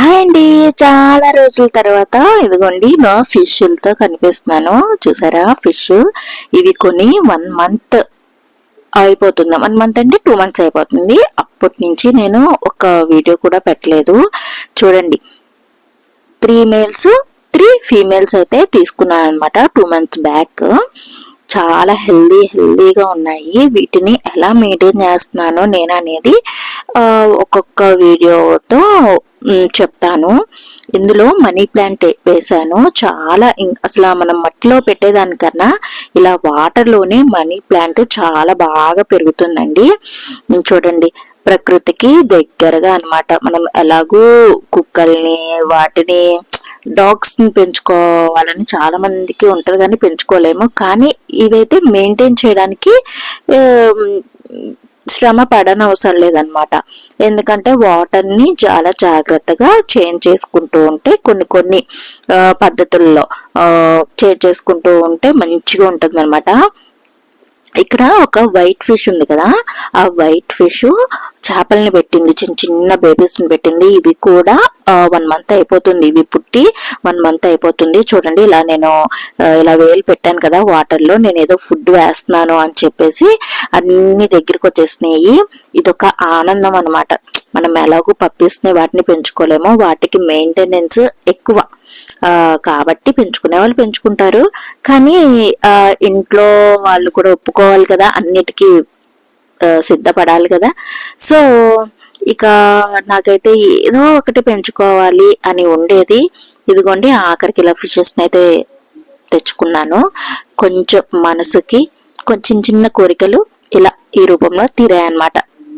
Hi అండి. చాలా రోజుల తర్వాత ఇదిగోండి నా ఫిష్లతో కనిపిస్తున్నాను. చూసారా ఫిష్ ఇవి కొని వన్ మంత్ అయిపోతుంది. వన్ మంత్ అంటే టూ మంత్స్ అయిపోతుంది. అప్పటి నుంచి నేను ఒక వీడియో కూడా పెట్టలేదు. చూడండి. త్రీ మేల్స్ త్రీ ఫీమేల్స్ అయితే తీసుకున్నాను అనమాట టూ మంత్స్ బ్యాక్ చాలా హెల్దీ హెల్దీగా ఉన్నాయి. వీటిని ఎలా మెయింటైన్ చేస్తున్నానో నేను అనేది ఒక్కొక్క వీడియోతో చెప్తాను. ఇందులో మనీ ప్లాంట్ వేసాను. చాలా అసలు మనం మట్టిలో పెట్టేదానికన్నా ఇలా వాటర్లోనే మనీ ప్లాంట్ చాలా బాగా పెరుగుతుందండి. చూడండి ప్రకృతికి దగ్గరగా అన్నమాట. మనం ఎలాగూ కుక్కల్ని వాటిని డాగ్స్ని పెంచుకోవాలని చాలా మందికి ఉంటారు కానీ పెంచుకోలేము. కానీ ఇవైతే మెయింటైన్ చేయడానికి శ్రమ పడని అవసరం లేదనమాట ఎందుకంటే వాటర్ని చాలా జాగ్రత్తగా చేంజ్ చేసుకుంటూ ఉంటే కొన్ని కొన్ని పద్ధతుల్లో చేంజ్ చేసుకుంటూ ఉంటే మంచిగా ఉంటుంది ఇక్కడ ఒక వైట్ ఫిష్ ఉంది కదా ఆ వైట్ ఫిష్ చేపల్ని పెట్టింది చిన్న చిన్న బేబీస్ని పెట్టింది. ఇవి కూడా వన్ మంత్ అయిపోతుంది. ఇవి పుట్టి వన్ మంత్ అయిపోతుంది. చూడండి ఇలా నేను ఇలా వేలు పెట్టాను కదా వాటర్లో నేను ఏదో ఫుడ్ వేస్తున్నాను అని చెప్పేసి అన్ని దగ్గరికి వచ్చేసినాయి. ఇదొక ఆనందం అన్నమాట. మనం ఎలాగో పప్పిస్తున్నాయి వాటిని పెంచుకోలేమో. వాటికి మెయింటెనెన్స్ ఎక్కువ. కాబట్టి పెంచుకునే వాళ్ళు పెంచుకుంటారు. కానీ ఇంట్లో వాళ్ళు కూడా ఒప్పుకోవాలి కదా అన్నిటికీ సిద్ధపడాలి కదా. సో ఇక నాకైతే ఏదో ఒకటి పెంచుకోవాలి అని ఉండేది. ఇదిగోండి ఆఖరికి ఇలా ఫిషెస్ని అయితే తెచ్చుకున్నాను. కొంచెం మనసుకి కొంచెం చిన్న కోరికలు ఇలా ఈ రూపంలో తీరాయన్నమాట.